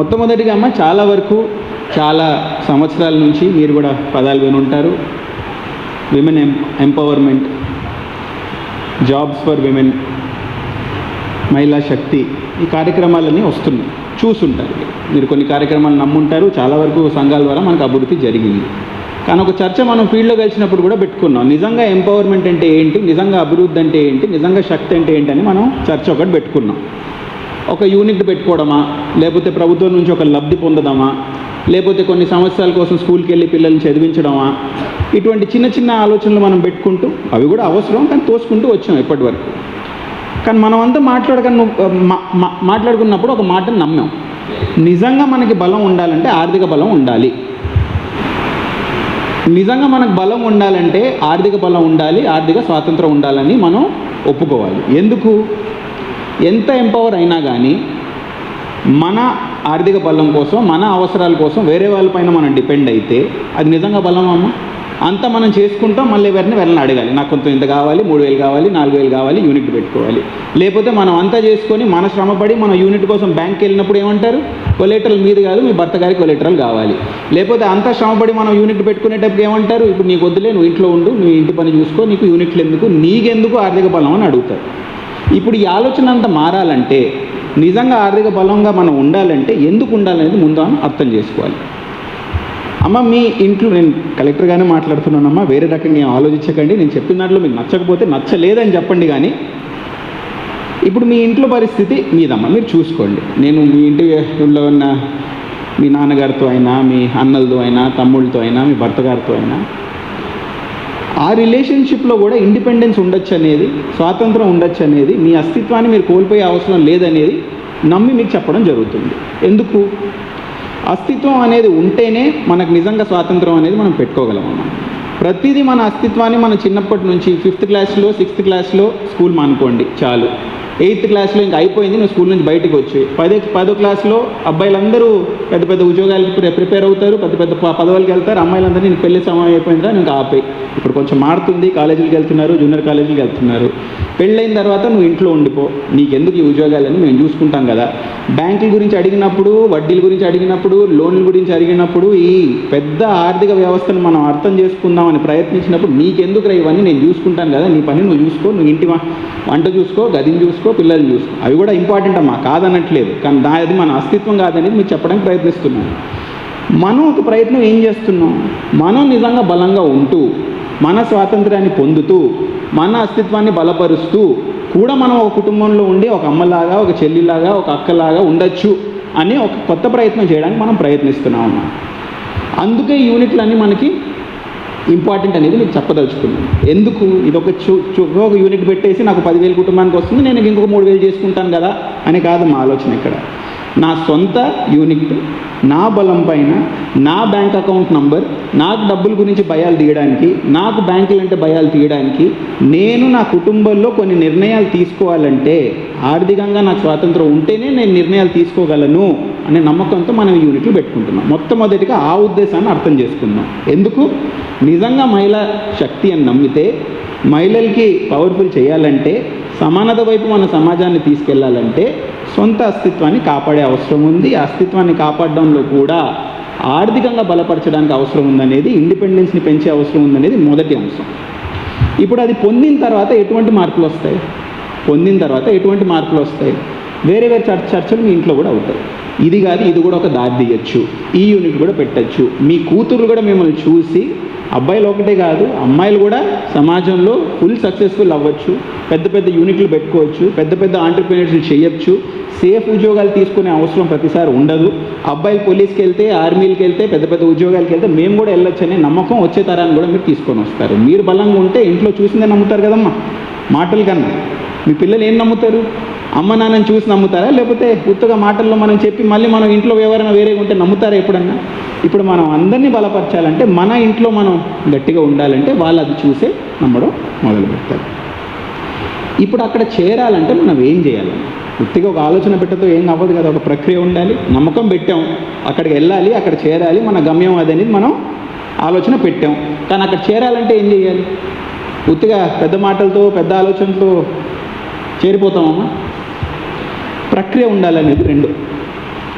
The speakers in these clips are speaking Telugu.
మొట్టమొదటిగా అమ్మ చాలా వరకు చాలా సంవత్సరాల నుంచి మీరు కూడా పదాలు వినుంటారు women M empowerment jobs for women మహిళా శక్తి ఈ కార్యక్రమాలన్నీ వస్తున్నాయి. చూసుంటారు మీరు కొన్ని కార్యక్రమాలు నమ్ముంటారు. చాలా వరకు సంఘాల ద్వారా మనకు అభివృద్ధి జరిగింది. కానీ ఒక చర్చ మనం ఫీల్డ్లో కలిసినప్పుడు కూడా పెట్టుకున్నాం. నిజంగా ఎంపవర్మెంట్ అంటే ఏంటి? నిజంగా అభివృద్ధి అంటే ఏంటి? నిజంగా శక్తి అంటే ఏంటి అని మనం చర్చ ఒకటి పెట్టుకున్నాం. ఒక యూనిట్ పెట్టుకోవడమా? లేకపోతే ప్రభుత్వం నుంచి ఒక లబ్ధి పొందడమా? లేకపోతే కొన్ని సంవత్సరాల కోసం స్కూల్కి వెళ్ళి పిల్లల్ని చదివించడమా? ఇటువంటి చిన్న చిన్న ఆలోచనలు మనం పెట్టుకుంటూ అవి కూడా అవసరం కానీ తోసుకుంటూ వచ్చాం ఇప్పటి వరకు కానీ మనం అంతా మాట్లాడక మాట్లాడుకున్నప్పుడు ఒక మాటను నమ్మాం. నిజంగా మనకి బలం ఉండాలంటే ఆర్థిక బలం ఉండాలి. నిజంగా మనకు బలం ఉండాలంటే ఆర్థిక బలం ఉండాలి ఆర్థిక స్వాతంత్రం ఉండాలని మనం ఒప్పుకోవాలి. ఎందుకు? ఎంత ఎంపవర్ అయినా కానీ మన ఆర్థిక బలం కోసం మన అవసరాల కోసం వేరే వాళ్ళపైన మనం డిపెండ్ అయితే అది నిజంగా బలం అమ్మ? అంతా మనం చేసుకుంటాం మళ్ళీ ఎవరిని వెళ్ళని అడగాలి. నాకు కొంత ఇంత కావాలి మూడు వేలు కావాలి నాలుగు వేలు కావాలి యూనిట్ పెట్టుకోవాలి. లేకపోతే మనం అంతా చేసుకొని మన శ్రమపడి మన యూనిట్ కోసం బ్యాంక్కి వెళ్ళినప్పుడు ఏమంటారు? కొలెటరల్ మీది కాదు మీ భర్త గారి కొలెటరల్ కావాలి. లేకపోతే అంతా శ్రమపడి మనం యూనిట్ పెట్టుకునేటప్పుడు ఏమంటారు? ఇప్పుడు నీకు వద్దులే నువ్వు ఇంట్లో ఉండు నువ్వు ఇంటి పని చూసుకో నీకు యూనిట్లు ఎందుకు? నీకెందుకు ఆర్థిక బలం అని అడుగుతారు. ఇప్పుడు ఈ ఆలోచన అంతా మారాలంటే నిజంగా ఆర్థిక బలంగా మనం ఉండాలంటే ఎందుకు ఉండాలనేది ముందు మనం అర్థం చేసుకోవాలి. అమ్మ మీ ఇంట్లో నేను కలెక్టర్గానే మాట్లాడుతున్నానమ్మా వేరే రకంగా నేను ఆలోచించకండి నేను చెప్పిన దాంట్లో మీకు నచ్చకపోతే నచ్చలేదని చెప్పండి కానీ ఇప్పుడు మీ ఇంట్లో పరిస్థితి మీదమ్మా మీరు చూసుకోండి. నేను మీ ఇంటిలో ఉన్న మీ నాన్నగారితో అయినా మీ అన్నలతో అయినా తమ్ముళ్ళతో అయినా మీ భర్త గారితో అయినా ఆ రిలేషన్షిప్లో కూడా ఇండిపెండెన్స్ ఉండొచ్చు అనేది స్వాతంత్రం ఉండొచ్చు అనేది మీ అస్తిత్వాన్ని మీరు కోల్పోయే అవసరం లేదనేది నమ్మి మీకు చెప్పడం జరుగుతుంది. ఎందుకు? అస్తిత్వం అనేది ఉంటేనే మనకు నిజంగా స్వాతంత్రం అనేది మనం పెట్టుకోగలం అన్నమాట. ప్రతిదీ మన అస్తిత్వాన్ని మన చిన్నప్పటి నుంచి ఫిఫ్త్ క్లాస్లో సిక్స్త్ క్లాస్లో స్కూల్ మానుకోండి చాలు. ఎయిత్ క్లాస్లో ఇంకా అయిపోయింది నువ్వు స్కూల్ నుంచి బయటకు వచ్చి. పదే పదో క్లాస్లో అబ్బాయిలందరూ పెద్ద పెద్ద ఉద్యోగాలకి ప్రిపేర్ అవుతారు పెద్ద పెద్ద ప- పదవులకి వెళ్తారు అమ్మాయిలందరూ నేను పెళ్ళి సమయం అయిపోయిందిరా నీకు ఆపే ఇప్పుడు కొంచెం మారుతుంది కాలేజీలకు వెళ్తున్నారు జూనియర్ కాలేజీలకు వెళ్తున్నారు. పెళ్ళైన తర్వాత నువ్వు ఇంట్లో ఉండిపో. నీకెందుకు ఈ ఉద్యోగాలని మేము చూసుకుంటాం కదా. బ్యాంకుల గురించి అడిగినప్పుడు వడ్డీల గురించి అడిగినప్పుడు లోన్ల గురించి అడిగినప్పుడు ఈ పెద్ద ఆర్థిక వ్యవస్థను మనం అర్థం చేసుకుందామని ప్రయత్నించినప్పుడు నీకెందుకు ఇవన్నీ? నేను చూసుకుంటాను కదా నీ పని నువ్వు చూసుకో నువ్వు ఇంటి వంట చూసుకో గదిని చూసుకో పిల్లల్ని చూసుకో అవి కూడా ఇంపార్టెంట్ అమ్మా కాదనట్లేదు. కానీ దా అది మన అస్తిత్వం కాదనేది మీకు చెప్పడానికి ప్రయత్నిస్తున్నాను. మనం ఒక ప్రయత్నం ఏం చేస్తున్నాం? మనం నిజంగా బలంగా ఉంటూ మన స్వాతంత్రాన్ని పొందుతూ మన అస్తిత్వాన్ని బలపరుస్తూ కూడా మనం ఒక కుటుంబంలో ఉండి ఒక అమ్మలాగా ఒక చెల్లిలాగా ఒక అక్కలాగా ఉండొచ్చు అని ఒక కొత్త ప్రయత్నం చేయడానికి మనం ప్రయత్నిస్తున్నాం అందుకే యూనిట్లన్నీ మనకి ఇంపార్టెంట్ అనేది మీకు చెప్పదలుచుకున్నాను ఎందుకు? ఇది ఒక చూ ఒక యూనిట్ పెట్టేసి నాకు పదివేలు కుటుంబానికి వస్తుంది నేను ఇంకొక మూడు వేలు చేసుకుంటాను కదా అని కాదు మా ఆలోచన ఇక్కడ. నా సొంత యూనిట్ నా బలం పైన నా బ్యాంక్ అకౌంట్ నంబర్ నాకు డబ్బుల గురించి భయాలు తీయడానికి నాకు బ్యాంకులు అంటే భయాలు తీయడానికి నేను నా కుటుంబంలో కొన్ని నిర్ణయాలు తీసుకోవాలంటే ఆర్థికంగా నాకు స్వాతంత్రం ఉంటేనే నేను నిర్ణయాలు తీసుకోగలను. అనే నమ్మకంతో మనం ఈ యూనిట్లు పెట్టుకుంటున్నాం. మొట్టమొదటిగా ఆ ఉద్దేశాన్ని అర్థం చేసుకుందాం. ఎందుకు? నిజంగా మహిళా శక్తి అని నమ్మితే మహిళలకి పవర్ఫుల్ చేయాలంటే సమానత వైపు మన సమాజాన్ని తీసుకెళ్ళాలంటే సొంత అస్తిత్వాన్ని కాపాడే అవసరం ఉంది. అస్తిత్వాన్ని కాపాడడంలో కూడా ఆర్థికంగా బలపరచడానికి అవసరం ఉందనేది ఇండిపెండెన్స్ని పెంచే అవసరం ఉందనేది మొదటి అంశం. ఇప్పుడు అది పొందిన తర్వాత ఎటువంటి మార్పులు వస్తాయి? పొందిన తర్వాత ఎటువంటి మార్పులు వస్తాయి? వేరే వేరే చర్చ చర్చలు మీ ఇంట్లో కూడా అవుతాయి. ఇది కాదు ఇది కూడా ఒక దారి తీయచ్చు. ఈ యూనిట్ కూడా పెట్టచ్చు. మీ కూతురు కూడా మిమ్మల్ని చూసి అబ్బాయిలు ఒకటే కాదు అమ్మాయిలు కూడా సమాజంలో ఫుల్ సక్సెస్ఫుల్ అవ్వచ్చు. పెద్ద పెద్ద యూనిట్లు పెట్టుకోవచ్చు. పెద్ద పెద్ద ఆంటర్ప్రినర్స్లు చేయొచ్చు. సేఫ్ ఉద్యోగాలు తీసుకునే అవసరం ప్రతిసారి ఉండదు. అబ్బాయిలు పోలీస్కి వెళ్తే ఆర్మీలకి వెళ్తే పెద్ద పెద్ద ఉద్యోగాలకి వెళ్తే మేము కూడా వెళ్ళొచ్చు అనే నమ్మకం వచ్చే తరాన్ని కూడా మీరు తీసుకొని వస్తారు. మీరు బలంగా ఉంటే ఇంట్లో చూసిందే నమ్ముతారు కదమ్మా. మాటలు కన్నా. మీ పిల్లలు ఏం నమ్ముతారు? అమ్మ నాన్నని చూసి నమ్ముతారా? లేకపోతే ఉత్తగా మాటల్లో మనం చెప్పి మళ్ళీ మనం ఇంట్లో ఎవరైనా వేరే ఉంటే నమ్ముతారా ఎప్పుడన్నా? ఇప్పుడు మనం అందరినీ బలపరచాలంటే మన ఇంట్లో మనం గట్టిగా ఉండాలంటే వాళ్ళు అది చూసే నమ్మడం మొదలు పెడతారు ఇప్పుడు అక్కడ చేరాలంటే మనం ఏం చేయాలి? ఉత్తిగా ఒక ఆలోచన పెట్టతో ఏం అవ్వదు కదా ఒక ప్రక్రియ ఉండాలి నమ్మకం పెట్టాం అక్కడికి వెళ్ళాలి అక్కడ చేరాలి మన గమ్యం అదనేది మనం ఆలోచన పెట్టాం. కానీ అక్కడ చేరాలంటే ఏం చేయాలి? ఉత్తిగా పెద్ద మాటలతో పెద్ద ఆలోచనతో చేరిపోతామమ్మా? ప్రక్రియ ఉండాలనేది రెండు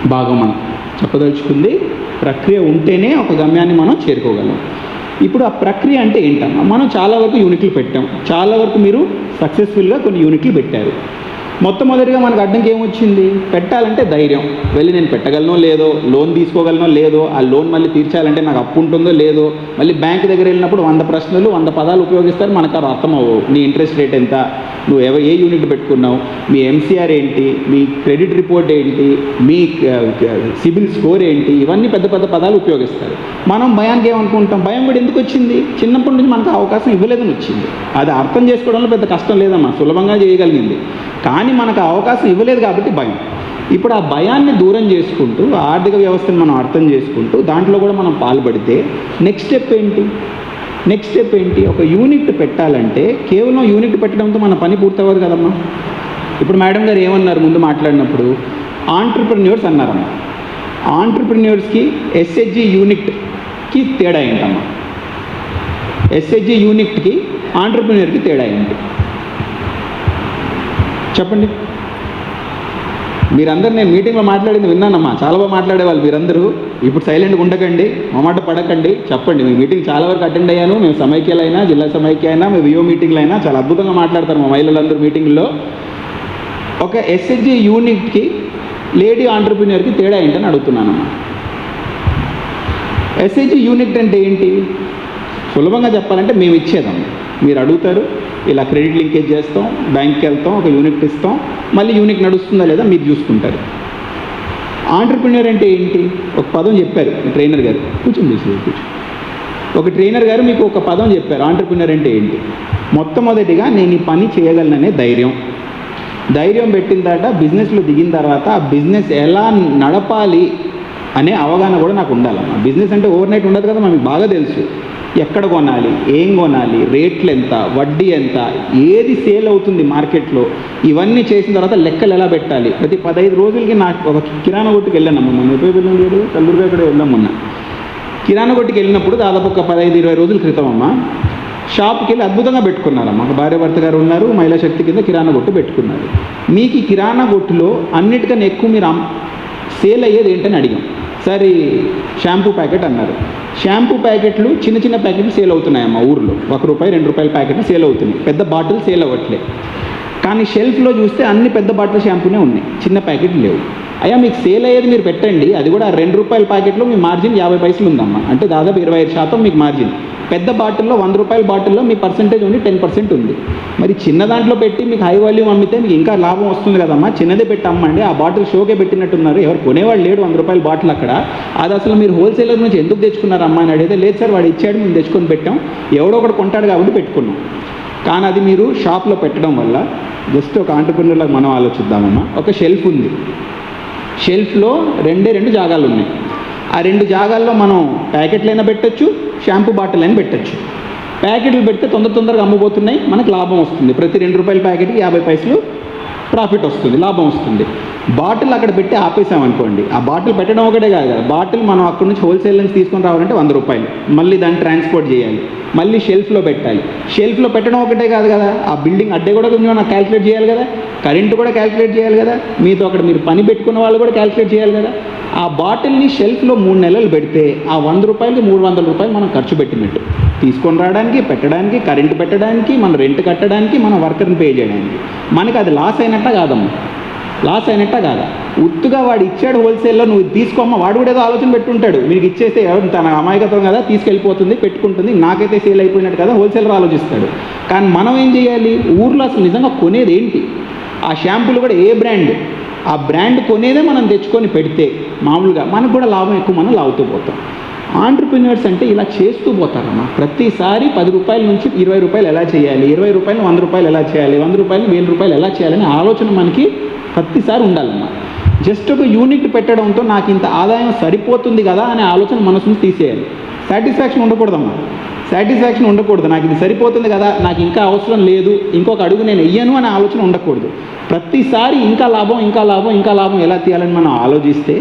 భాగం మనం. చెప్పదలుచుకుంది ప్రక్రియ ఉంటేనే ఒక గమ్యాన్ని మనం చేరుకోగలం. ఇప్పుడు ఆ ప్రక్రియ అంటే ఏంటమ్మా? మనం చాలా వరకు యూనిట్లు పెట్టాం. చాలా వరకు మీరు సక్సెస్ఫుల్గా కొన్ని యూనిట్లు పెట్టారు. మొట్టమొదటిగా మనకు అడ్డంకి ఏమొచ్చింది? పెట్టాలంటే ధైర్యం. వెళ్ళి నేను పెట్టగలనో లేదో లోన్ తీసుకోగలనో లేదో ఆ లోన్ మళ్ళీ తీర్చాలంటే నాకు అప్పు ఉంటుందో లేదో మళ్ళీ బ్యాంక్ దగ్గర వెళ్ళినప్పుడు వంద ప్రశ్నలు వంద పదాలు ఉపయోగిస్తారు మనకు అది అర్థం అవ్వవు నీ ఇంట్రెస్ట్ రేట్ ఎంత? నువ్వు ఎవ ఏ యూనిట్ పెట్టుకున్నావు? మీ ఎంసీఆర్ ఏంటి? మీ క్రెడిట్ రిపోర్ట్ ఏంటి? మీ సిబిల్ స్కోర్ ఏంటి? ఇవన్నీ పెద్ద పెద్ద పదాలు ఉపయోగిస్తారు. మనం భయానికి ఏమనుకుంటాం? భయం కూడా ఎందుకు వచ్చింది? చిన్నప్పటి నుంచి మనకు అవకాశం ఇవ్వలేదని వచ్చింది. అది అర్థం చేసుకోవడంలో పెద్ద కష్టం లేదమ్మా. సులభంగా చేయగలిగింది. కానీ మనకు అవకాశం ఇవ్వలేదు కాబట్టి భయం. ఇప్పుడు ఆ భయాన్ని దూరం చేసుకుంటూ ఆర్థిక వ్యవస్థను మనం అర్థం చేసుకుంటూ దాంట్లో కూడా మనం పాల్పడితే నెక్స్ట్ స్టెప్ ఏంటి? నెక్స్ట్ స్టెప్ ఏంటి? ఒక యూనిట్ పెట్టాలంటే కేవలం యూనిట్ పెట్టడంతో మన పని పూర్తవ్వదు కదమ్మా. ఇప్పుడు మేడం గారు ఏమన్నారు ముందు మాట్లాడినప్పుడు? ఆంటర్ప్రెన్యూర్స్ అన్నారమ్మా. ఆంటర్ప్రెన్యూర్స్కి ఎస్హెచ్జి యూనిట్కి తేడా ఏంటమ్మా? ఎస్హెచ్జి యూనిట్కి ఆంటర్ప్రెన్యూర్కి తేడా ఏంటి? చెప్పండి. మీరందరూ నేను మీటింగ్లో మాట్లాడింది విన్నానమ్మా. చాలా బాగా మాట్లాడేవాళ్ళు మీరందరూ. ఇప్పుడు సైలెంట్గా ఉండకండి మొమాట పడకండి చెప్పండి. మీ మీటింగ్ చాలా వరకు అటెండ్ అయ్యాను. మేము సమైక్యాలైనా జిల్లా సమైక్య అయినా మేము వియో మీటింగ్లు అయినా చాలా అద్భుతంగా మాట్లాడతారు మా మహిళలందరూ మీటింగ్లో. ఒక ఎస్హెచ్జి యూనిట్కి లేడీ ఆంటర్ప్రినియర్కి తేడా ఏంటని అడుగుతున్నానమ్మా. ఎస్హెచ్జి యూనిట్ అంటే ఏంటి? సులభంగా చెప్పాలంటే మేము ఇచ్చేదాం. మీరు అడుగుతారు ఇలా క్రెడిట్ లింకేజ్ చేస్తాం బ్యాంక్కి వెళ్తాం ఒక యూనిట్ ఇస్తాం మళ్ళీ యూనిట్ నడుస్తుందా లేదా మీరు చూసుకుంటారు. ఆంటర్ప్రినర్ అంటే ఏంటి? ఒక పదం చెప్పారు ట్రైనర్ గారు. కూర్చొని తీసుకు ఒక ట్రైనర్ గారు మీకు ఒక పదం చెప్పారు. ఆంటర్ప్రినర్ అంటే ఏంటి? మొట్టమొదటిగా నేను ఈ పని చేయగలననే ధైర్యం. ధైర్యం పెట్టిన తర్వాత బిజినెస్లో దిగిన తర్వాత ఆ బిజినెస్ ఎలా నడపాలి అనే అవగాహన కూడా నాకు ఉండాలమ్మా. బిజినెస్ అంటే ఓవర్ నైట్ ఉండదు కదా మనకి బాగా తెలుసు. ఎక్కడ కొనాలి? ఏం కొనాలి? రేట్లు ఎంత? వడ్డీ ఎంత? ఏది సేల్ అవుతుంది మార్కెట్లో? ఇవన్నీ చేసిన తర్వాత లెక్కలు ఎలా పెట్టాలి? ప్రతి పదహైదు రోజులకి నాకు ఒక కిరాణా కొట్టుకు వెళ్ళాను మొన్న ఎప్పుడు వెళ్ళాం లేదు తల్లూరుగా ఇక్కడ వెళ్ళాం మొన్న. కిరాణా కొట్టుకు వెళ్ళినప్పుడు దాదాపు ఒక పదహైదు ఇరవై రోజుల క్రితం అమ్మ షాప్కి వెళ్ళి అద్భుతంగా పెట్టుకున్నారమ్మ ఒక భార్య భర్త గారు ఉన్నారు మహిళా శక్తి కింద కిరాణా కొట్టు పెట్టుకున్నారు. మీకు ఈ కిరాణా కొట్టులో అన్నిటికన్నా ఎక్కువ మీరు సేల్ అయ్యేది ఏంటని అడిగాం. సరే షాంపూ ప్యాకెట్ అన్నారు. షాంపూ ప్యాకెట్లు చిన్న చిన్న ప్యాకెట్లు సేల్ అవుతున్నాయమ్మా ఊర్లో. ఒక రూపాయి రెండు రూపాయల ప్యాకెట్లు సేల్ అవుతున్నాయి. పెద్ద బాటిల్ సేల్ అవ్వట్లే. కానీ షెల్ఫ్లో చూస్తే అన్ని పెద్ద బాటిల్ షాంపూనే ఉన్నాయి. చిన్న ప్యాకెట్లు లేవు. అయ్యా మీకు సేల్ అయ్యేది మీరు పెట్టండి. అది కూడా రెండు రూపాయల ప్యాకెట్లో మీ మార్జిన్ యాభై పైసలు ఉందమ్మా. అంటే దాదాపు ఇరవై ఐదు శాతం మీకు మార్జిన్. పెద్ద బాటిల్లో వంద రూపాయల బాటిల్లో మీ పర్సంటేజ్ ఉంది టెన్ పర్సెంట్ ఉంది. మరి చిన్న దాంట్లో పెట్టి మీకు హై వాల్యూమ్ అమ్మితే మీకు ఇంకా లాభం వస్తుంది కదమ్మా. చిన్నదే పెట్టి అమ్మండి. ఆ బాటిల్ షోకే పెట్టినట్టున్నారు. ఎవరు కొనేవాళ్ళు లేడు వంద రూపాయల బాటిల్ అక్కడ. అది అసలు మీరు హోల్సేలర్ నుంచి ఎందుకు తెచ్చుకున్నారు అమ్మా అని అడిగితే లేదు సార్ వాడు ఇచ్చాడు మేము తెచ్చుకొని పెట్టాం. ఎవడో ఒకటి కొంటాడు కాబట్టి పెట్టుకున్నాం. కానీ అది మీరు షాప్లో పెట్టడం వల్ల జస్ట్ ఒక ఆంటర్ప్రినర్లకు మనం ఆలోచిద్దామమ్మా. ఒక షెల్ఫ్ ఉంది. షెల్ఫ్లో రెండే రెండు జాగాలు ఉన్నాయి. ఆ రెండు జాగాల్లో మనం ప్యాకెట్లైనా పెట్టచ్చు షాంపూ బాటిల్ అయినా పెట్టొచ్చు. ప్యాకెట్లు పెడితే తొందర తొందరగా అమ్మబోతున్నాయి మనకు లాభం వస్తుంది. ప్రతి రెండు రూపాయల ప్యాకెట్కి యాభై పైసలు ప్రాఫిట్ వస్తుంది లాభం వస్తుంది. బాటిల్ అక్కడ పెట్టి ఆపేసామనుకోండి ఆ బాటిల్ పెట్టడం ఒకటే కాదు కదా. బాటిల్ మనం అక్కడ నుంచి హోల్సేల్ నుంచి తీసుకొని రావాలంటే వంద రూపాయలు. మళ్ళీ దాన్ని ట్రాన్స్పోర్ట్ చేయాలి. మళ్ళీ షెల్ఫ్లో పెట్టాలి. షెల్ఫ్లో పెట్టడం ఒకటే కాదు కదా. ఆ బిల్డింగ్ అడ్డే కూడా కొంచెం నాకు క్యాలిక్యులేట్ చేయాలి కదా. కరెంటు కూడా క్యాలిక్యులేట్ చేయాలి కదా. మీతో అక్కడ మీరు పని పెట్టుకున్న వాళ్ళు కూడా క్యాలిక్యులేట్ చేయాలి కదా. ఆ బాటిల్ని షెల్ఫ్లో మూడు నెలలు పెడితే ఆ వంద రూపాయలకి మూడు వందల రూపాయలు మనం ఖర్చు పెట్టినట్టు. తీసుకొని రావడానికి పెట్టడానికి కరెంటు పెట్టడానికి మన రెంట్ కట్టడానికి మన వర్కర్ని పే చేయడానికి. మనకి అది లాస్ అయినట్టు కాదమ్మా. లాస్ అయినట్ట కాదా. ఉత్తుగా వాడు ఇచ్చాడు హోల్సేల్లో నువ్వు తీసుకోమ్మ వాడు కూడా ఏదో ఆలోచన పెట్టుంటాడు. మీకు ఇచ్చేస్తే తన అమాయకత్వం కదా తీసుకెళ్ళిపోతుంది పెట్టుకుంటుంది. నాకైతే సేల్ అయిపోయినట్టు కదా హోల్సేలర్ ఆలోచిస్తాడు. కానీ మనం ఏం చేయాలి? ఊర్లో అసలు నిజంగా కొనేది ఏంటి? ఆ షాంపూలు కూడా ఏ బ్రాండ్? ఆ బ్రాండ్ కొనేదే మనం తెచ్చుకొని పెడితే మామూలుగా మనకు కూడా లాభం ఎక్కువ మనం లాగుతూ పోతాం. ఆంటర్ప్రినర్స్ అంటే ఇలా చేస్తూ పోతారమ్మా. ప్రతిసారి పది రూపాయల నుంచి ఇరవై రూపాయలు ఎలా చేయాలి? ఇరవై రూపాయలు వంద రూపాయలు ఎలా చేయాలి? వంద రూపాయలు వేల రూపాయలు ఎలా చేయాలని ఆలోచన మనకి ప్రతిసారి ఉండాలమ్మా. జస్ట్ ఒక యూనిట్ పెట్టడంతో నాకు ఇంత ఆదాయం సరిపోతుంది కదా అనే ఆలోచన మనసును తీసేయాలి. సాటిస్ఫాక్షన్ ఉండకూడదమ్మా. సాటిస్ఫాక్షన్ ఉండకూడదు. నాకు ఇది సరిపోతుంది కదా నాకు ఇంకా అవసరం లేదు ఇంకొక అడుగు నేను వెయ్యను అనే ఆలోచన ఉండకూడదు. ప్రతిసారి ఇంకా లాభం ఇంకా లాభం ఇంకా లాభం ఎలా తీయాలని మనం ఆలోచిస్తే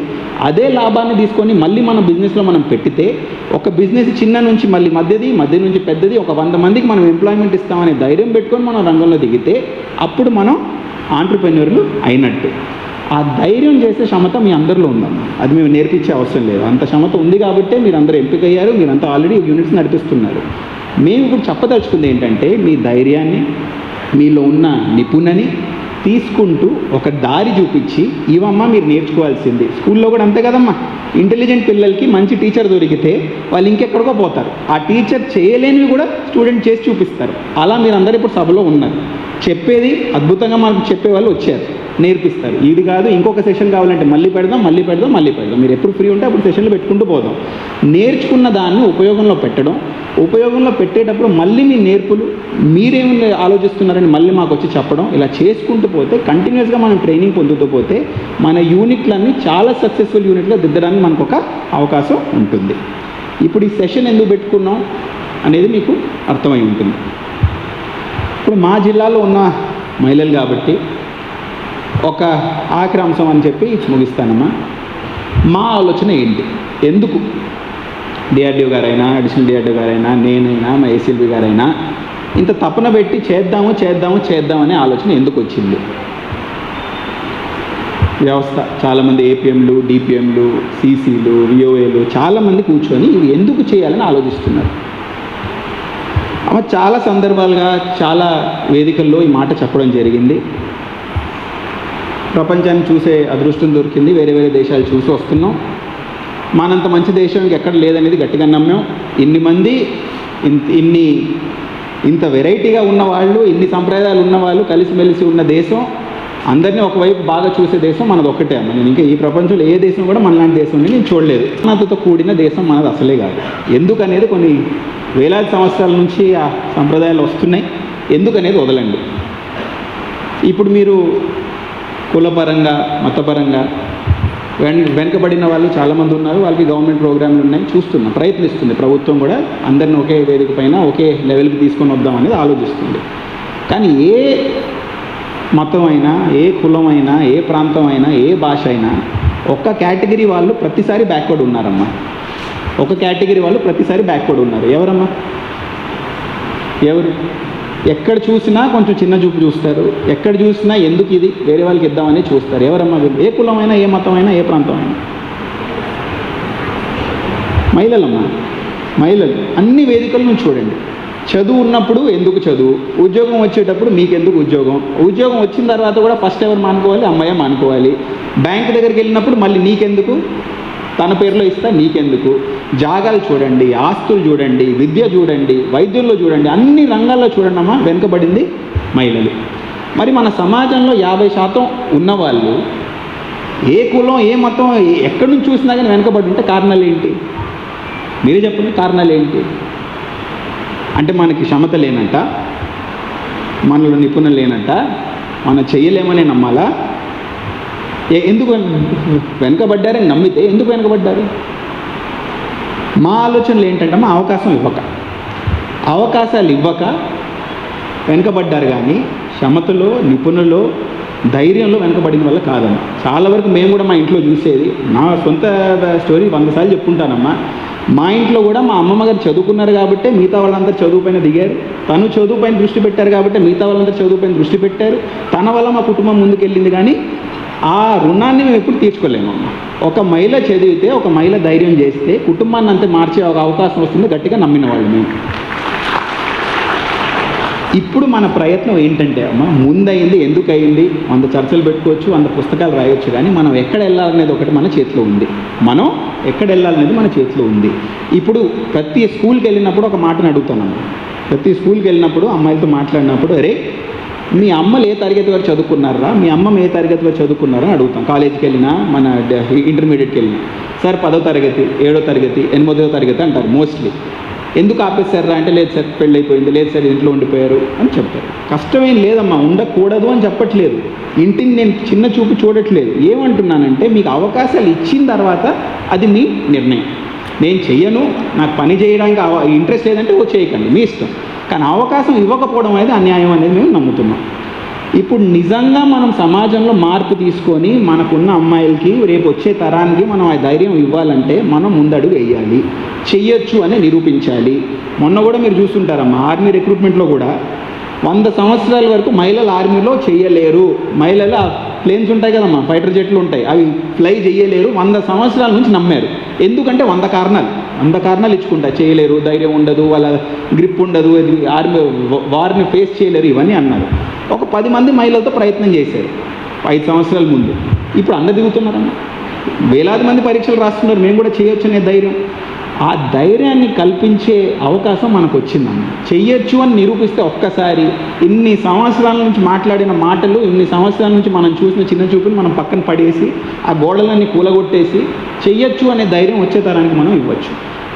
అదే లాభాన్ని తీసుకొని మళ్ళీ మన బిజినెస్లో మనం పెట్టితే ఒక బిజినెస్ చిన్న నుంచి మళ్ళీ మధ్యది మధ్య నుంచి పెద్దది ఒక వంద మందికి మనం ఎంప్లాయ్మెంట్ ఇస్తామనే ధైర్యం పెట్టుకొని మనం రంగంలో దిగితే అప్పుడు మనం ఆంటర్ప్రెన్యూర్లు అయినట్టు. ఆ ధైర్యం చేసే క్షమత మీ అందరిలో ఉందమ్మా. అది మేము నేర్పించే అవసరం లేదు. అంత క్షమత ఉంది కాబట్టే మీరు అందరూ ఎంపికయ్యారు మీరంతా ఆల్రెడీ యూనిట్స్ నడిపిస్తున్నారు. మేము ఇప్పుడు చెప్పదలుచుకుంది ఏంటంటే మీ ధైర్యాన్ని మీలో ఉన్న నిపుణని తీసుకుంటూ ఒక దారి చూపించి ఇవమ్మ మీరు నేర్చుకోవాల్సింది. స్కూల్లో కూడా అంతే కదమ్మా. ఇంటెలిజెంట్ పిల్లలకి మంచి టీచర్ దొరికితే వాళ్ళు ఇంకెక్కడికో పోతారు. ఆ టీచర్ చేయలేనివి కూడా స్టూడెంట్ చేసి చూపిస్తారు. అలా మీరు అందరు ఇప్పుడు సభలో ఉన్నారు. చెప్పేది అద్భుతంగా మనకు చెప్పే వాళ్ళు వచ్చారు. నేర్పిస్తారు. ఇది కాదు ఇంకొక సెషన్ కావాలంటే మళ్ళీ పెడదాం మళ్ళీ పెడదాం మళ్ళీ పెడదాం. మీరు ఎప్పుడు ఫ్రీ ఉంటే అప్పుడు సెషన్లు పెట్టుకుంటూ పోదాం. నేర్చుకున్న దాన్ని ఉపయోగంలో పెట్టడం ఉపయోగంలో పెట్టేటప్పుడు మళ్ళీ మీ నేర్పులు మీరేమి ఆలోచిస్తున్నారని మళ్ళీ మాకు వచ్చి చెప్పడం ఇలా చేసుకుంటూ పోతే కంటిన్యూస్గా మనం ట్రైనింగ్ పొందుతూ పోతే మన యూనిట్లన్నీ చాలా సక్సెస్ఫుల్ యూనిట్లో దిద్దడానికి మనకు ఒక అవకాశం ఉంటుంది. ఇప్పుడు ఈ సెషన్ ఎందుకు పెట్టుకున్నాం అనేది మీకు అర్థమై ఉంటుంది. ఇప్పుడు మా జిల్లాలో ఉన్న మహిళలు కాబట్టి ఒక ఆఖరి అంశం అని చెప్పి ముగిస్తానమ్మా. మా ఆలోచన ఏంటి? ఎందుకు? డిఆర్డిఓ గారైనా అడిషనల్ డిఆర్డిఓ గారైనా నేనైనా మా ఏసీఎల్బి గారైనా ఇంత తపన పెట్టి చేద్దాము చేద్దాము చేద్దామనే ఆలోచన ఎందుకు వచ్చింది? వ్యవస్థ చాలామంది ఏపీఎంలు డిపిఎంలు సీసీలు విఓఏలు చాలామంది కూర్చొని ఇవి ఎందుకు చేయాలని ఆలోచిస్తున్నారు? అమ్మ చాలా సందర్భాలుగా చాలా వేదికల్లో ఈ మాట చెప్పడం జరిగింది. ప్రపంచాన్ని చూసే అదృష్టం దొరికింది. వేరే వేరే దేశాలు చూసి వస్తున్నాం. మనంత మంచి దేశం ఎక్కడ లేదనేది గట్టిగా నమ్మాం. ఇన్ని మంది ఇన్ని ఇంత వెరైటీగా ఉన్నవాళ్ళు ఇన్ని సంప్రదాయాలు ఉన్నవాళ్ళు కలిసిమెలిసి ఉన్న దేశం అందరినీ ఒకవైపు బాగా చూసే దేశం మనది ఒక్కటే అమ్మ. నేను ఇంకా ఈ ప్రపంచంలో ఏ దేశం కూడా మనలాంటి దేశం నేను చూడలేదు. మనతో కూడిన దేశం మనది అసలే కాదు. ఎందుకనేది కొన్ని వేలాది సంవత్సరాల నుంచి ఆ సంప్రదాయాలు వస్తున్నాయి. ఎందుకనేది వదలండి. ఇప్పుడు మీరు కులపరంగా మతపరంగా వెన్ వెనుకబడిన వాళ్ళు చాలామంది ఉన్నారు. వాళ్ళకి గవర్నమెంట్ ప్రోగ్రాంలు ఉన్నాయి. చూస్తున్నాం ప్రయత్నిస్తుంది. ప్రభుత్వం కూడా అందరిని ఒకే వేదిక పైన ఒకే లెవెల్కి తీసుకొని వద్దాం అనేది ఆలోచిస్తుంది. కానీ ఏ మతం అయినా ఏ కులం అయినా ఏ ప్రాంతం అయినా ఏ భాష అయినా ఒక్క కేటగిరీ వాళ్ళు ప్రతిసారి బ్యాక్వర్డ్ ఉన్నారమ్మా. ఒక కేటగిరీ వాళ్ళు ప్రతిసారి బ్యాక్వర్డ్ ఉన్నారు. ఎవరమ్మా? ఎవరు? ఎక్కడ చూసినా కొంచెం చిన్న చూపు చూస్తారు. ఎక్కడ చూసినా ఎందుకు ఇది? వేరే వాళ్ళకి ఇద్దామని చూస్తారు. ఎవరమ్మా వీళ్ళు? ఏ కులమైనా ఏ మతమైనా ఏ ప్రాంతం అయినా మహిళలమ్మా మహిళలు అన్ని వేదికల నుంచి చూడండి. చదువు ఉన్నప్పుడు ఎందుకు చదువు? ఉద్యోగం వచ్చేటప్పుడు మీకెందుకు ఉద్యోగం? ఉద్యోగం వచ్చిన తర్వాత కూడా ఫస్ట్ ఎవరు మానుకోవాలి? అమ్మాయి మానుకోవాలి. బ్యాంక్ దగ్గరికి వెళ్ళినప్పుడు మళ్ళీ నీకెందుకు? తన పేరులో ఇస్తే నీకెందుకు? జాగాలు చూడండి ఆస్తులు చూడండి విద్య చూడండి వైద్యుల్లో చూడండి అన్ని రంగాల్లో చూడండమ్మా వెనుకబడింది మహిళలు. మరి మన సమాజంలో యాభై శాతం ఉన్నవాళ్ళు ఏ కులం ఏ మతం ఎక్కడి నుంచి చూసినా కానీ వెనుకబడి ఉంటే కారణాలు ఏంటి? మీరే చెప్పండి కారణాలు ఏంటి? అంటే మనకి క్షమత లేనంట మనలో నిపుణులు లేనంట మనం చేయలేమనే నమ్మాలా? ఎందుకు వెనుకబడ్డారని నమ్మితే ఎందుకు వెనుకబడ్డారు? మా ఆలోచనలు ఏంటంటే మా అవకాశం ఇవ్వక. అవకాశాలు ఇవ్వక వెనుకబడ్డారు కానీ క్షమతలో నిపుణులో ధైర్యంలో వెనుకబడిన వల్ల కాదమ్మా. చాలా వరకు మేము కూడా మా ఇంట్లో చూసేది నా సొంత స్టోరీ వంద సార్లు చెప్పుకుంటానమ్మా మా ఇంట్లో కూడా మా అమ్మమ్మ గారు చదువుకున్నారు కాబట్టి మిగతా వాళ్ళందరూ చదువుపైన దిగారు. తను చదువుపైన దృష్టి పెట్టారు కాబట్టి మిగతా వాళ్ళందరూ చదువుపైన దృష్టి పెట్టారు. తన వల్ల మా కుటుంబం ముందుకెళ్ళింది కానీ ఆ రుణాన్ని మేము ఎప్పుడు తీర్చుకోలేము. ఒక మహిళ చదివితే ఒక మహిళ ధైర్యం చేస్తే కుటుంబాన్ని అంతే మార్చే ఒక అవకాశం వస్తుంది గట్టిగా నమ్మిన వాళ్ళు మేము ఇప్పుడు మన ప్రయత్నం ఏంటంటే అమ్మ ముందయింది ఎందుకు అయింది వంద చర్చలు పెట్టుకోవచ్చు వంద పుస్తకాలు రాయొచ్చు కానీ మనం ఎక్కడ వెళ్ళాలనేది ఒకటి మన చేతిలో ఉంది. మనం ఎక్కడ వెళ్ళాలనేది మన చేతిలో ఉంది. ఇప్పుడు ప్రతి స్కూల్కి వెళ్ళినప్పుడు ఒక మాటను అడుగుతున్నాను ప్రతి స్కూల్కి వెళ్ళినప్పుడు అమ్మాయిలతో మాట్లాడినప్పుడు అరే మీ అమ్మలు ఏ తరగతి వరకు చదువుకున్నారా? మీ అమ్మ ఏ తరగతి వరకు చదువుకున్నారా అని అడుగుతాం. కాలేజీకి వెళ్ళినా మన ఇంటర్మీడియట్కి వెళ్ళినా. సార్ పదో తరగతి ఏడో తరగతి ఎనిమిదో తరగతి అంటారు మోస్ట్లీ. ఎందుకు ఆపేశారా అంటే లేదు సార్ పెళ్ళైపోయింది లేదు సార్ ఇంట్లో ఉండిపోయారు అని చెప్తారు. కష్టమేం లేదమ్మా ఉండకూడదు అని చెప్పట్లేదు. ఇంటిని నేను చిన్న చూపు చూడట్లేదు. ఏమంటున్నానంటే మీకు అవకాశాలు ఇచ్చిన తర్వాత అది మీ నిర్ణయం. నేను చెయ్యను నాకు పని చేయడానికి ఇంట్రెస్ట్ లేదంటే ఓ చేయకండి మీ ఇష్టం. కానీ అవకాశం ఇవ్వకపోవడం అనేది అన్యాయం అనేది మేము నమ్ముతున్నాం. ఇప్పుడు నిజంగా మనం సమాజంలో మార్పు తీసుకొని మనకున్న అమ్మాయిలకి రేపు వచ్చే తరానికి మనం ఆ ధైర్యం ఇవ్వాలంటే మనం ముందడుగు వేయాలి. చెయ్యొచ్చు అని నిరూపించాలి. మొన్న కూడా మీరు చూస్తుంటారమ్మా ఆర్మీ రిక్రూట్మెంట్లో కూడా వంద సంవత్సరాల వరకు మహిళలు ఆర్మీలో చేయలేరు మహిళల ప్లేన్స్ ఉంటాయి కదమ్మా ఫైటర్ జెట్లు ఉంటాయి. అవి ఫ్లై చేయలేరు వంద సంవత్సరాల నుంచి నమ్మారు. ఎందుకంటే వంద కారణాలు. వంద కారణాలు ఇచ్చుకుంటా చేయలేరు ధైర్యం ఉండదు వాళ్ళ గ్రిప్ ఉండదు ఆర్మీ వారిని ఫేస్ చేయలేరు ఇవన్నీ అన్నారు. ఒక పది మంది మహిళలతో ప్రయత్నం చేశారు. ఐదు సంవత్సరాల ముందు. ఇప్పుడు అన్న దిగుతున్నారన్న వేలాది మంది పరీక్షలు రాస్తున్నారు. మేము కూడా చేయొచ్చు అనే ధైర్యం. ఆ ధైర్యాన్ని కల్పించే అవకాశం మనకు వచ్చిందమ్మ చెయ్యొచ్చు అని నిరూపిస్తే ఒక్కసారి ఇన్ని సంవత్సరాల నుంచి మాట్లాడిన మాటలు ఇన్ని సంవత్సరాల నుంచి మనం చూసిన చిన్న చూపుని మనం పక్కన పడేసి ఆ గోడలన్నీ కూలగొట్టేసి చెయ్యొచ్చు అనే ధైర్యం వచ్చే తరానికి మనం ఇవ్వచ్చు.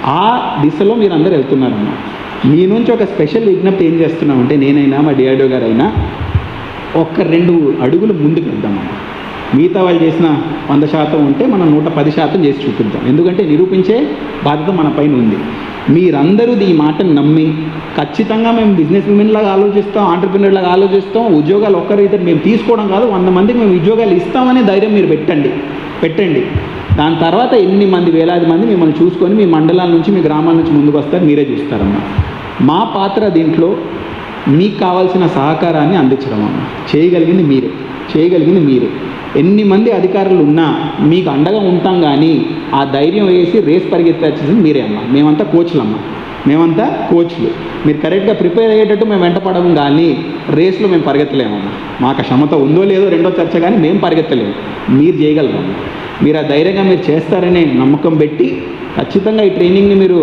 ఆ దిశలో మీరు అందరు వెళ్తున్నారన్న మీ నుంచి ఒక స్పెషల్ విజ్ఞప్తి ఏం చేస్తున్నామంటే నేనైనా మా డిఆర్డో గారైనా ఒక్క రెండు అడుగులు ముందుకు వెళ్దామమ్మా. మిగతా వాళ్ళు చేసిన వంద శాతం ఉంటే మనం నూట పది శాతం చేసి చూపిద్దాం. ఎందుకంటే నిరూపించే బాధ్యత మన పైన ఉంది. మీరందరూ ఈ మాటను నమ్మి ఖచ్చితంగా మేము బిజినెస్ ఉమెన్ లాగా ఆలోచిస్తాం ఆంటర్ప్రినర్ లాగా ఆలోచిస్తాం ఉద్యోగాలు ఒక్కరు ఇద్దరు మేము తీసుకోవడం కాదు వంద మందికి మేము ఉద్యోగాలు ఇస్తామనే ధైర్యం మీరు పెట్టండి. పెట్టండి. దాని తర్వాత ఎన్ని మంది వేలాది మంది మిమ్మల్ని చూసుకొని మీ మండలాల నుంచి మీ గ్రామాల నుంచి ముందుకు వస్తారు మీరే చూస్తారమ్మా. మా పాత్ర దీంట్లో మీకు కావాల్సిన సహకారాన్ని అందించడం అమ్మ చేయగలిగింది మీరే. చేయగలిగింది మీరే. ఎన్ని మంది అధికారులు ఉన్నా మీకు అండగా ఉంటాం కానీ ఆ ధైర్యం వేసి రేస్ పరిగెత్తాల్సింది మీరే అమ్మ. మేమంతా కోచ్లమ్మ మేమంతా కోచ్లు మీరు కరెక్ట్గా ప్రిపేర్ అయ్యేటట్టు మేము వెంట పడము కానీ రేస్లో మేము పరిగెత్తలేమమ్మా మాకు క్షమత ఉందో లేదో రెండో చర్చ కానీ మేము పరిగెత్తలేము. మీరు చేయగలరమ్మా మీరు ఆ ధైర్యంగా మీరు చేస్తారనే నమ్మకం పెట్టి ఖచ్చితంగా ఈ ట్రైనింగ్ని మీరు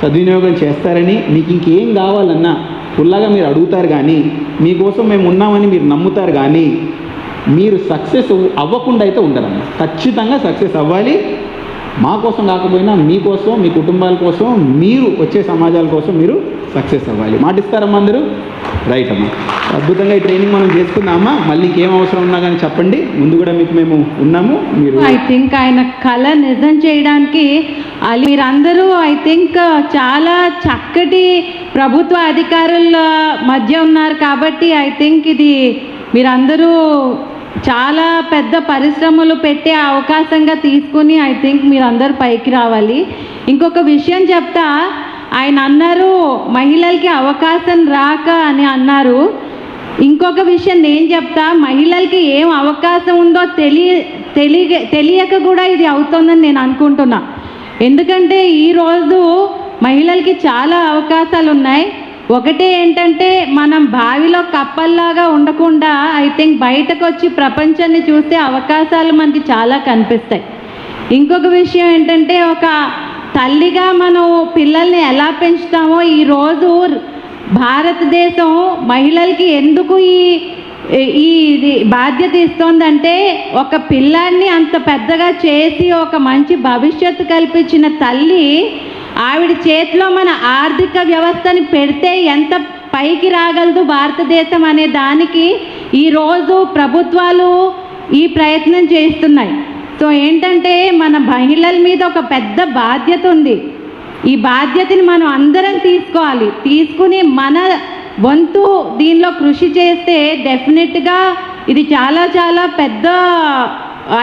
సద్వినియోగం చేస్తారని మీకు ఇంకేం కావాలన్నా ఫుల్లాగా మీరు అడుగుతారు కానీ మీకోసం మేము ఉన్నామని మీరు నమ్ముతారు కానీ మీరు సక్సెస్ అవ్వకుండా అయితే ఉండరన్న ఖచ్చితంగా సక్సెస్ అవ్వాలి. మా కోసం కాకపోయినా మీకోసం మీ కుటుంబాల కోసం మీరు వచ్చే సమాజాల కోసం మీరు సక్సెస్ అవ్వాలి. మాటిస్తారమ్మా అందరూ? రైట్ అమ్మా. అద్భుతంగా ఈ ట్రైనింగ్ మనం చేసుకుందామా మళ్ళీ ఇంకేం అవసరం ఉన్నా కానీ చెప్పండి. ముందు కూడా మీకు మేము ఉన్నాము. మీరు ఐ థింక్ ఆయన కళ నిజం చేయడానికి అది మీరందరూ ఐ థింక్ చాలా చక్కటి ప్రభుత్వ అధికారుల మధ్య ఉన్నారు కాబట్టి ఐ థింక్ ఇది మీరందరూ చాలా పెద్ద పరిశ్రమలు పెట్టే అవకాశంగా తీసుకుని ఐ థింక్ మీరందరూ పైకి రావాలి. ఇంకొక విషయం చెప్తా ఆయన అన్నారు మహిళలకి అవకాశం రాక అని అన్నారు. ఇంకొక విషయం నేను చెప్తా మహిళలకి ఏం అవకాశం ఉందో తెలియ తెలియ తెలియక కూడా ఇది అవుతుందని నేను అనుకుంటున్నా. ఎందుకంటే ఈరోజు మహిళలకి చాలా అవకాశాలు ఉన్నాయి ఒకటి ఏంటంటే మనం బావిలో కప్పల్లాగా ఉండకుండా ఐ థింక్ బయటకు వచ్చి ప్రపంచాన్ని చూస్తే అవకాశాలు మనకి చాలా కనిపిస్తాయి. ఇంకొక విషయం ఏంటంటే ఒక తల్లిగా మనం పిల్లల్ని ఎలా పెంచుతామో ఈరోజు భారతదేశం మహిళలకి ఎందుకు ఈ ఈ ఇది బాధ్యత ఇస్తోందంటే ఒక పిల్లాన్ని అంత పెద్దగా చేసి ఒక మంచి భవిష్యత్తు కల్పించిన తల్లి ఆవిడ చేతిలో మన ఆర్థిక వ్యవస్థని పెడితే ఎంత పైకి రాగలదు భారతదేశం అనే దానికి ఈరోజు ప్రభుత్వాలు ఈ ప్రయత్నం చేస్తున్నాయి. సో ఏంటంటే మన మహిళల మీద ఒక పెద్ద బాధ్యత ఉంది. ఈ బాధ్యతని మనం అందరం తీసుకోవాలి. తీసుకుని మన వంతు దీనిలో కృషి చేస్తే డెఫినెట్గా ఇది చాలా చాలా పెద్ద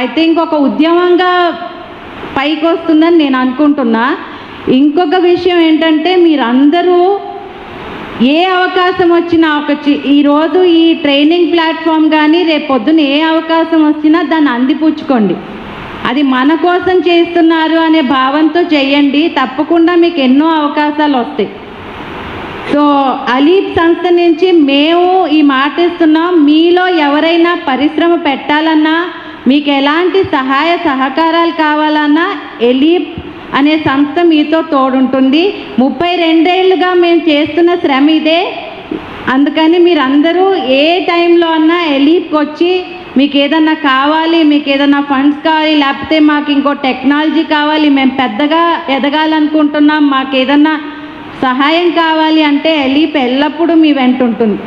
ఐ థింక్ ఒక ఉద్యమంగా పైకి వస్తుందని నేను అనుకుంటున్నా. ఇంకొక విషయం ఏంటంటే మీరందరూ ఏ అవకాశం వచ్చినా ఒక చి- ఈరోజు ఈ ట్రైనింగ్ ప్లాట్ఫామ్ కానీ రేపు ఏ అవకాశం వచ్చినా దాన్ని అందిపుచ్చుకోండి. అది మన కోసం చేస్తున్నారు అనే భావంతో చేయండి. తప్పకుండా మీకు ఎన్నో అవకాశాలు వస్తాయి. సో అలీప్ సంస్థ నుంచి మేము ఈ మాట ఇస్తున్నాం మీలో ఎవరైనా పరిశ్రమ పెట్టాలన్నా మీకు ఎలాంటి సహాయ సహకారాలు కావాలన్నా ఎలీప్ అనే సంస్థ మీతో తోడుంటుంది. ముప్పై రెండేళ్ళుగా మేము చేస్తున్న శ్రమ ఇదే. అందుకని మీరందరూ ఏ టైంలో అన్నా ఎలీప్కి వచ్చి మీకు ఏదన్నా కావాలి మీకు ఏదన్నా ఫండ్స్ కావాలి లేకపోతే మాకు ఇంకో టెక్నాలజీ కావాలి మేము పెద్దగా ఎదగాలనుకుంటున్నాం మాకు ఏదన్నా సహాయం కావాలి అంటే ఎలీప్ ఎల్లప్పుడూ మీ వెంట ఉంటుంది.